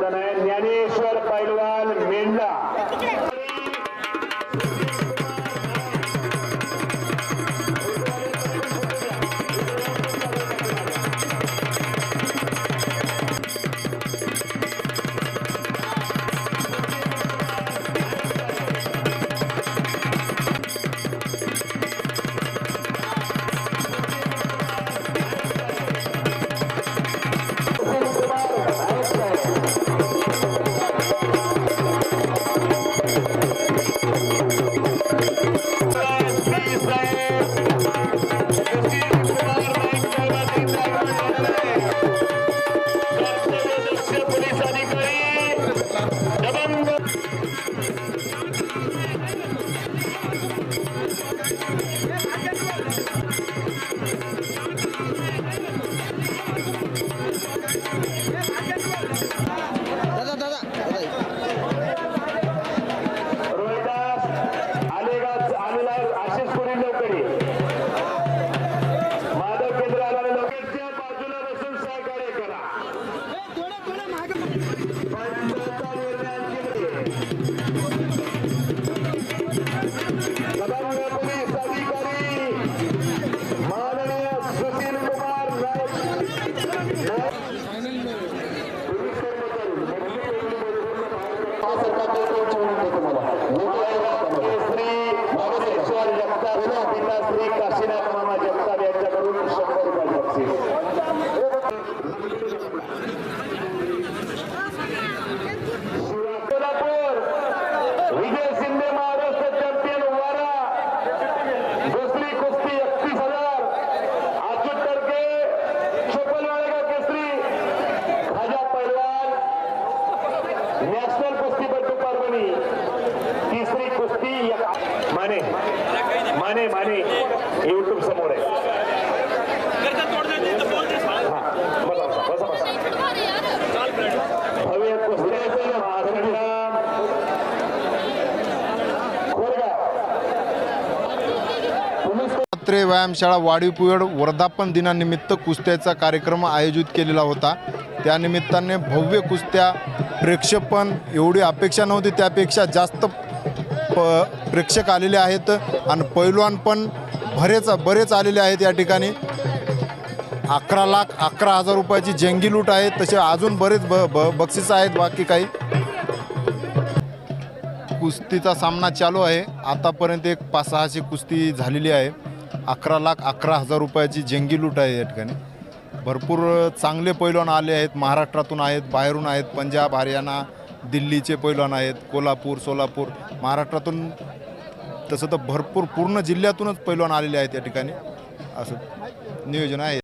मैदान आहे ज्ञानेश्वर पैलवान मेंढा दादा दादा. रोहिदास आलेला आशिष पुरी जगताप श्री काशीनाथ मामा जगताप यांच्याकडून शंभर रुपये बक्षीस कुस्ती हजार नॅशनल कुस्तीपट्टू परभणी तिसरी कुस्ती एक- माने माने माने. युट्यूब समोर आहे. भव्य कुस्त्याचं महासंग्राम व्यायामशाळा वाढीव पिवड वर्धापन दिनानिमित्त कुस्त्याचा कार्यक्रम आयोजित केलेला होता. त्यानिमित्ताने भव्य कुस्त्या प्रेक्षपण एवढी अपेक्षा नव्हती त्यापेक्षा जास्त प प्रेक्षक आलेले आहेत आणि पैलवान पण बरेच बरेच आलेले आहेत या ठिकाणी. अकरा लाख अकरा हजार रुपयाची जंगी लूट आहे. तसे अजून बरेच ब ब बक्षीस आहेत बाकी काही. कुस्तीचा सामना चालू आहे. आतापर्यंत एक पाच सहाशे कुस्ती झालेली आहे. अकरा लाख अकरा हजार रुपयाची जंगी लूट आहे या ठिकाणी. भरपूर चांगले पैलवान आले आहेत. महाराष्ट्रातून आहेत बाहेरून आहेत. पंजाब हरियाणा दिल्लीचे पैलवान आहेत कोल्हापूर सोलापूर महाराष्ट्रातून तसं तर भरपूर पूर्ण जिल्ह्यातूनच पैलवान आलेले आहेत या ठिकाणी. असं नियोजन आहे.